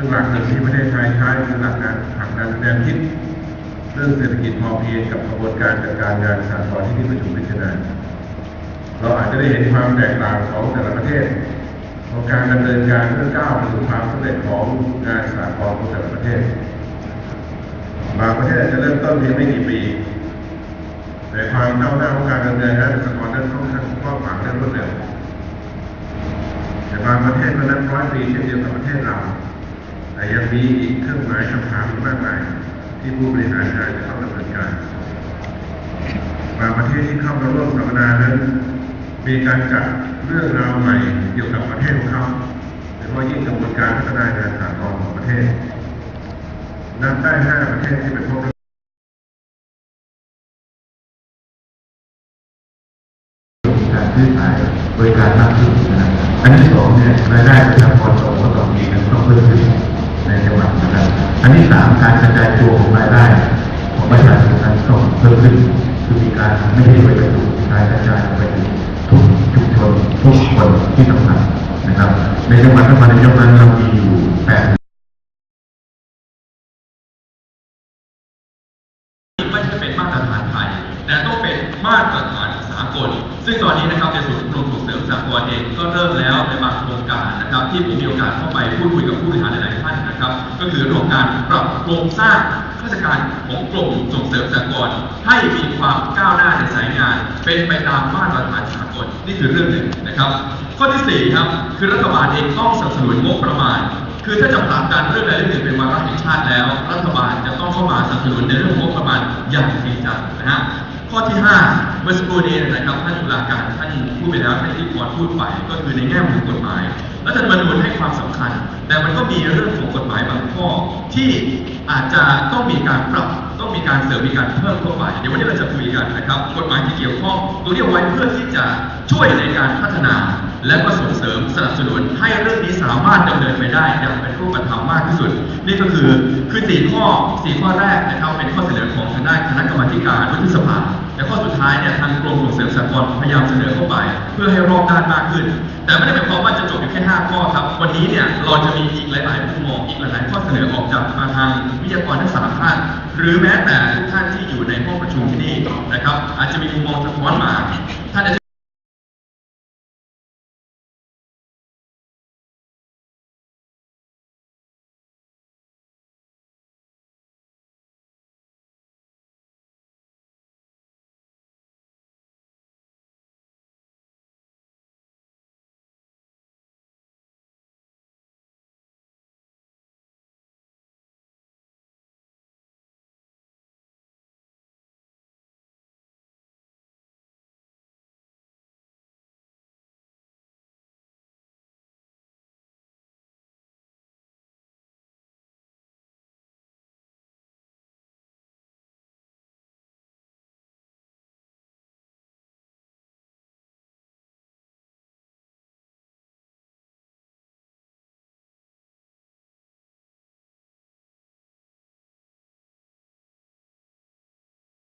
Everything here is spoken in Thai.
ซึ่งหลักหนึ่งที่ประเทศไทยใช้คือหลักการผลักดันแนวคิดเรื่องเศรษฐกิจพอเพียงกับกระบวนการจัดการงานสากลที่ที่ประชุมพิจารณาเราอาจจะได้เห็นความแตกต่างของแต่ละประเทศของการดำเนินการเพื่อก้าวไปสู่ความสำเร็จของงานสากลของแต่ละประเทศ บางประเทศอาจจะเริ่มต้นเพียงไม่กี่ปี แต่ความก้าวหน้าของการดำเนินงานสากลนั้นค่อนข้างกว้างขวางและรวดเร็วแต่บางประเทศก็นับร้อยปีเช่นเดียวกับประเทศเรา แต่ยังมีอีกเครื่องหมายคำถามมากมายที่ผู้บริหารงานจะต้องดำเนินการบางประเทศที่เข้ามาร่วมสัมมนานั้นมีการจัดเรื่องราวใหม่เกี่ยวกับประเทศของเขาโดยเฉพาะยิ่งกระบวนการพัฒนางานสากลของประเทศนับได้ห้าประเทศที่เป็นพวกการซื้อขายบริการมากขึ้นนะครับอันที่สองเนี่ยรายได้ประชากรต่อคนต่อปีนั้นต้องเพิ่มขึ้น อันที่สามการกระจายตัวของรายได้ของประชาชนนั้นต้องเพิ่มขึ้นคือมีการไม่ให้ไปกระจุกการกระจายไปทุกชุมชนทุกคนที่สำคัญนะครับ ในจังหวัดนครนายกนั้นเรามีอยู่แปดไม่ใช่เป็นมาตรฐานไทยแต่ต้องเป็นมาตรฐานสากลซึ่งตอนนี้นะครับในส่งเสริมสากลเองก็เริ่มแล้วในบางโครงการนะครับ ที่ผมมีโอกาสเข้าไปพูดคุยกับผู้บริหารหลายๆท่านนะครับ ก็คือเรื่องของการปรับโครงสร้างข้าราชการของกรมส่งเสริมสากลให้มีความก้าวหน้าในสายงาน เป็นไปตามมาตรฐานสากลนี่คือเรื่องหนึ่งนะครับ ข้อที่สี่ครับคือรัฐบาลเองต้องสนับสนุนงบประมาณ คือถ้าจะผลักดันเรื่องใดเรื่องหนึ่งเป็นวาระแห่งชาติแล้ว รัฐบาลจะต้องเข้ามาสนับสนุนในเรื่องงบประมาณอย่างจริงจังนะฮะ ข้อที่ 5 เมื่อสักครู่นี้นะครับท่านตุลาการท่านพูดไปแล้วท่านที่พอพูดไปก็คือในแง่มุมกฎหมายรัฐธรรมนูญให้ความสำคัญ แต่มันก็มีเรื่องของกฎหมายบางข้อ ที่อาจจะต้องมีการปรับต้องมีการเสริมมีการเพิ่มเข้าไปเดี๋ยววันนี้เราจะคุยกันนะครับ กฎหมายที่เกี่ยวข้องตัวนี้ไว้เพื่อที่จะช่วยในการพัฒนา และก็ส่งเสริมสนับสนุนให้เรื่องนี้สามารถดำเนินไปได้อย่างเป็นรูปธรรมมากที่สุด นี่ก็คือคือสี่ข้อสี่ข้อแรกนะครับเป็นข้อเสนอของทางด้านคณะกรรมธิการวุฒิสภา แต่ข้อสุดท้ายเนี่ยทางกรมส่งเสริมสากลพยายามเสนอเข้าไป เพื่อให้รอบด้านมากขึ้น แต่ไม่ได้หมายความว่าจะจบอยู่แค่ห้าข้อครับ วันนี้เนี่ยเราจะมีอีกหลายๆมุมมองอีกหลายๆข้อเสนอออกจากทางวิทยากรทั้งสามท่านหรือแม้แต่ทุกท่านที่อยู่ในห้องประชุมที่นี่นะครับ อาจจะมีมุมมองสะท้อนมา